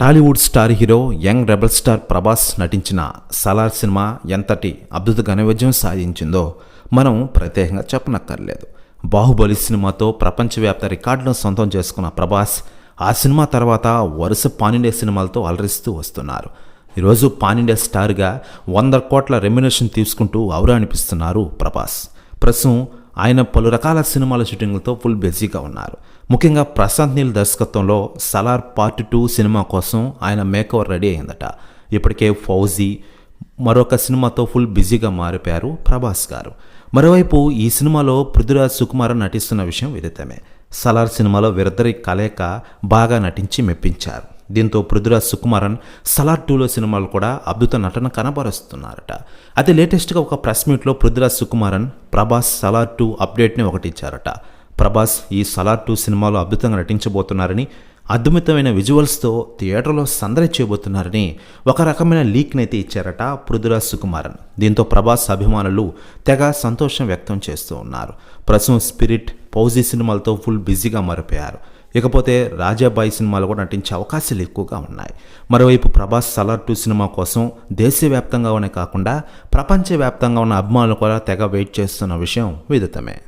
Tollywood star hero young rebel star Prabhas నటించిన Salaar cinema ఎంతటి అద్భుత ఘన విజయం సాధించిందో మనం ప్రత్యేకంగా చెప్పనక్కర్లేదు. బాహుబలి సినిమాతో ప్రపంచవ్యాప్త రికార్డులను సొంతం చేసుకున్న ప్రభాస్ ఆ సినిమా తర్వాత వరుస పానిండే సినిమాలతో అలరిస్తూ వస్తున్నారు. ఈరోజు పానిండే స్టార్గా వంద కోట్ల రెమ్యునేషన్ తీసుకుంటూ ఔరా అనిపిస్తున్నారు ప్రభాస్. ప్రస్తుతం ఆయన పలు రకాల సినిమాల షూటింగ్లతో ఫుల్ బిజీగా ఉన్నారు. ముఖ్యంగా ప్రశాంత్ నీల్ దర్శకత్వంలో సలార్ పార్ట్ టూ సినిమా కోసం ఆయన మేకవర్ రెడీ అయిందట. ఇప్పటికే ఫౌజీ మరొక సినిమాతో ఫుల్ బిజీగా మారిపోయారు ప్రభాస్ గారు. మరోవైపు ఈ సినిమాలో పృథ్వీరాజ్ సుకుమార్ నటిస్తున్న విషయం విదితమే. సలార్ సినిమాలో వీరిద్దరి కలయిక బాగా నటించి మెప్పించారు. దీంతో పృథ్వీరాజ్ సుకుమారన్ సలార్ టూలో సినిమాలు కూడా అద్భుత నటన కనబరుస్తున్నారట. అయితే లేటెస్ట్గా ఒక ప్రెస్ మీట్లో పృథ్వీరాజ్ సుకుమారన్ ప్రభాస్ సలార్ టూ అప్డేట్ని ఒకటిచ్చారట. ప్రభాస్ ఈ సలార్ టూ సినిమాలో అద్భుతంగా నటించబోతున్నారని అద్భుతమైన విజువల్స్తో థియేటర్లో సందడి చేయబోతున్నారని ఒక రకమైన లీక్ని అయితే ఇచ్చారట పృథ్వీరాజ్ సుకుమారన్. దీంతో ప్రభాస్ అభిమానులు తెగ సంతోషం వ్యక్తం చేస్తూ ఉన్నారు. ప్రస్తుతం స్పిరిట్ పౌజీ సినిమాలతో ఫుల్ బిజీగా మారిపోయారు. ఇకపోతే రాజాబాయి సినిమాలు కూడా నటించే అవకాశాలు ఎక్కువగా ఉన్నాయి. మరోవైపు ప్రభాస్ సలార్ టూ సినిమా కోసం దేశవ్యాప్తంగానే కాకుండా ప్రపంచవ్యాప్తంగా ఉన్న అభిమానులు కూడా తెగ వెయిట్ చేస్తున్న విషయం విదితమే.